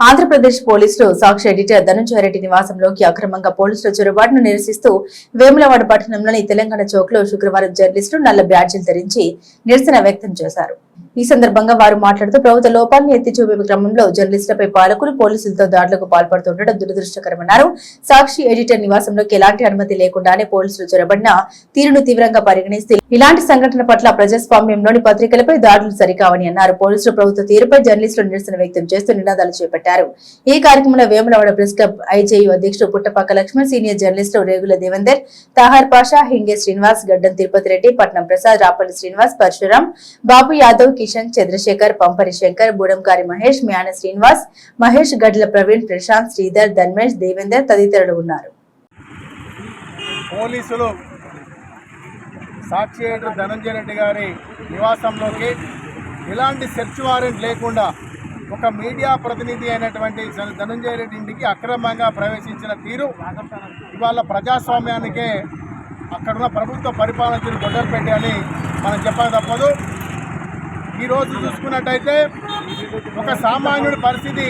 ఆంధ్రప్రదేశ్ పోలీసులు సాక్షి ఎడిటర్ ధనంజయ రెడ్డి నివాసంలోకి అక్రమంగా పోలీసుల చొరబాటును నిరసిస్తూ వేములవాడ పట్టణంలోని తెలంగాణ చౌక్లో శుక్రవారం జర్నలిస్టులు నల్ల బ్యాడ్జీలు ధరించి నిరసన వ్యక్తం చేశారు. ఈ సందర్భంగా వారు మాట్లాడుతూ ప్రభుత్వ లోపాలను ఎత్తి చూపే క్రమంలో జర్నలిస్టులపై పాలకులు పోలీసులతో దాడులకు పాల్పడుతుండడం దురదృష్టకరమన్నారు. సాక్షి ఎడిటర్ నివాసంలోకి ఎలాంటి అనుమతి లేకుండానే పోలీసులు చొరబడిన తీరును తీవ్రంగా పరిగణిస్తే ఇలాంటి సంఘటన పట్ల ప్రజాస్వామ్యంలోని పత్రికలపై దాడులు సరికావని అన్నారు. పోలీసులు ప్రభుత్వ తీరుపై జర్నలిస్టులు నిరసన వ్యక్తం చేస్తూ నినాదాలు చేపట్టారు. ఈ కార్యక్రమంలో వేములవాడ ప్రెస్ క్లబ్ ఐజేయు అధ్యక్షుడు పుట్టపాక లక్ష్మణ్ సీనియర్ జర్నలిస్టు రేగుల దేవేందర్ తాహార్ పాషా హింగే శ్రీనివాస్ గడ్డం తిరుపతి రెడ్డి పట్నం ప్రసాద్ రాపల్లి శ్రీనివాస్ పరశురాం బాబు యాదవ్ కిషన్ చంద్రశేఖర్ పంపరి శంకర్ బూడంకారి మహేష్ మ్యాన శ్రీనివాస్ మహేష్ గడ్ల ప్రవీణ్ ప్రశాంత్ శ్రీధర్ ధన్మేష్ దేవేందర్ తదితరులు ఉన్నారు. పోలీసులు సాక్షి ధనంజయ రెడ్డి గారి నివాసంలోకి ఎలాంటి సెర్చ్ వారెంట్ లేకుండా ఒక మీడియా ప్రతినిధి అయినటువంటి ధనంజయ రెడ్డి ఇంటికి అక్రమంగా ప్రవేశించిన తీరు ఇవాళ ప్రజాస్వామ్యానికే అక్కడున్న ప్రభుత్వ పరిపాలన తీరు గొడ్డలు పెట్టి అని మనం చెప్పక తప్పదు. ఈరోజు చూసుకున్నట్టయితే ఒక సామాన్యుడి పరిస్థితి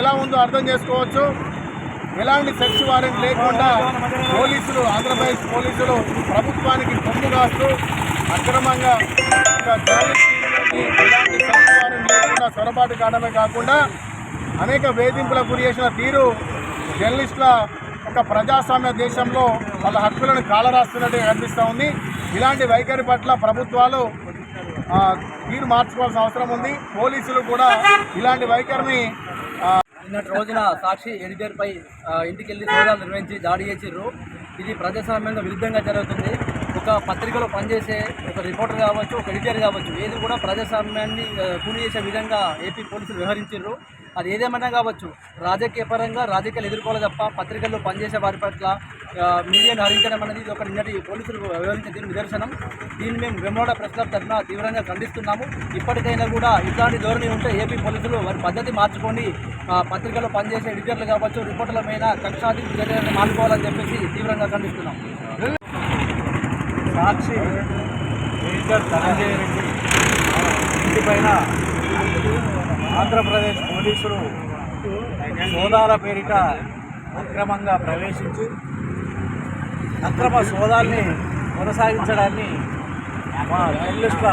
ఎలా ఉందో అర్థం చేసుకోవచ్చు. ఎలాంటి సెర్చ్ వారెంట్ లేకుండా పోలీసులు ఆంధ్రప్రదేశ్ పోలీసులు ప్రభుత్వానికి కొమ్ము కాస్తూ అక్రమంగా ఒక ఎలాంటి సెర్చ్ వారెంట్ లేకుండా చొరబాటు కావడమే కాకుండా అనేక వేధింపులకు గురి చేసిన తీరు జర్నలిస్టుల ఒక ప్రజాస్వామ్య దేశంలో వాళ్ళ హక్కులను కాలరాస్తున్నట్టుగా కనిపిస్తూ ఉంది. ఇలాంటి వైఖరి పట్ల ప్రభుత్వాలు తీరు మార్చుకోవాల్సిన అవసరం ఉంది. పోలీసులు కూడా ఇలాంటి వైఖరిని నిన్నటి రోజున సాక్షి ఎడిటర్ పై ఆ, ఇంటికెళ్ళి సోదాలు నిర్వహించి దాడి చేసిర్రు. ఇది ప్రజాస్వామ్యంగా విరుద్ధంగా జరుగుతుంది. ఒక పత్రికలో పనిచేసే ఒక రిపోర్టర్ కావచ్చు ఒక ఎడిటర్ కావచ్చు ఏది కూడా ప్రజాస్వామ్యాన్ని కూలి చేసే విధంగా ఏపీ పోలీసులు వ్యవహరించారు అది ఏదేమైనా కావచ్చు. రాజకీయ పరంగా రాజకీయాలు ఎదుర్కోవాలి తప్ప పత్రికల్లో పనిచేసే వారి పట్ల మీడియాను హరించడం అనేది ఇది ఒక నిన్నటి పోలీసులు వ్యవహరించిన దీని నిదర్శనం. దీన్ని మేము వెమ్మోడ ప్రెస్ క్లబ్ తరఫున తీవ్రంగా ఖండిస్తున్నాము. ఇప్పటికైనా కూడా ఇట్లాంటి ధోరణి ఉంటే ఏపీ పోలీసులు వారి పద్ధతి మార్చుకొని పత్రికల్లో పనిచేసే ఎడిటర్లు కావచ్చు రిపోర్టర్ల మీద కక్షాది చర్యలను మానుకోవాలని చెప్పేసి తీవ్రంగా ఖండిస్తున్నాం. సాక్షి ఎడిటర్ ధనంజయ రెడ్డి. ఇంటిపైన ఆంధ్రప్రదేశ్ పోలీసులు సోదాల పేరిట అక్రమంగా ప్రవేశించి అక్రమ సోదాల్ని కొనసాగించడాన్ని మా జర్నలిస్టుల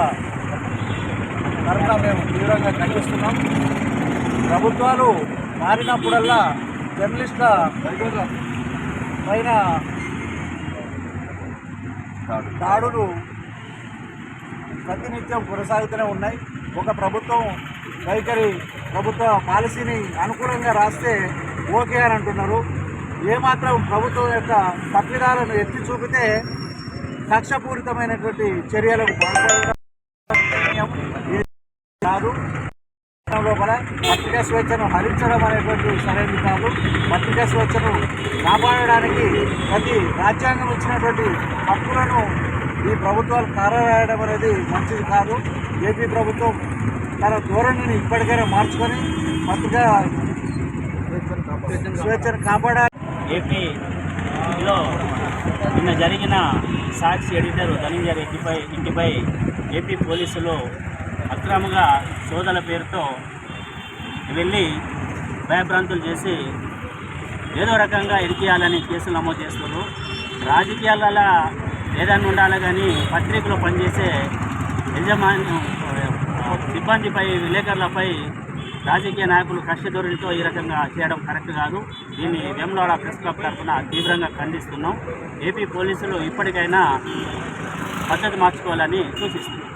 తరఫున మేము తీవ్రంగా ఖండిస్తున్నాం. ప్రభుత్వాలు మారినప్పుడల్లా జర్నలిస్టుల పైన దాడులు ప్రతినిత్యం కొనసాగుతూనే ఉన్నాయి. ఒక ప్రభుత్వం వైఖరి ప్రభుత్వ పాలసీని అనుకూలంగా రాస్తే ఓకే అని అంటున్నారు. ఏమాత్రం ప్రభుత్వం యొక్క తప్పిదాలను ఎత్తి చూపితే కక్షపూరితమైనటువంటి చర్యలకు కాదు లోపల పత్రికా స్వేచ్ఛను హరించడం అనేటువంటి సరైనది కాదు. పత్రికా స్వేచ్ఛను కాపాడడానికి ప్రతి రాజ్యాంగం ఇచ్చినటువంటి హక్కులను ఈ ప్రభుత్వాలు కారరాయడం అనేది మంచిది కాదు. ఏపీ ప్రభుత్వం తన ధోరణిని ఇప్పటికైనా మార్చుకొని పత్రికా స్వేచ్ఛను కాపాడాలి ఏపీలో నిన్న జరిగిన సాక్షి ఎడిటర్ ధనంజయ రెడ్డిపై ఇంటిపై ఏపీ పోలీసులు అక్రమంగా సోదల పేరుతో వెళ్ళి భయభ్రాంతులు చేసి ఏదో రకంగా ఇరికియాలని కేసులు నమోదు చేస్తున్నారు. రాజకీయాల ఏదైనా ఉండాలి కానీ పత్రికలో పనిచేసే యజమాని సిబ్బందిపై విలేకరులపై రాజకీయ నాయకులు కక్ష ఈ రకంగా చేయడం కరెక్ట్ కాదు. దీన్ని వేములవాడ ప్రెస్ క్లబ్ తరఫున తీవ్రంగా ఖండిస్తున్నాం. ఏపీ పోలీసులు ఇప్పటికైనా పద్ధతి మార్చుకోవాలని సూచిస్తున్నాం.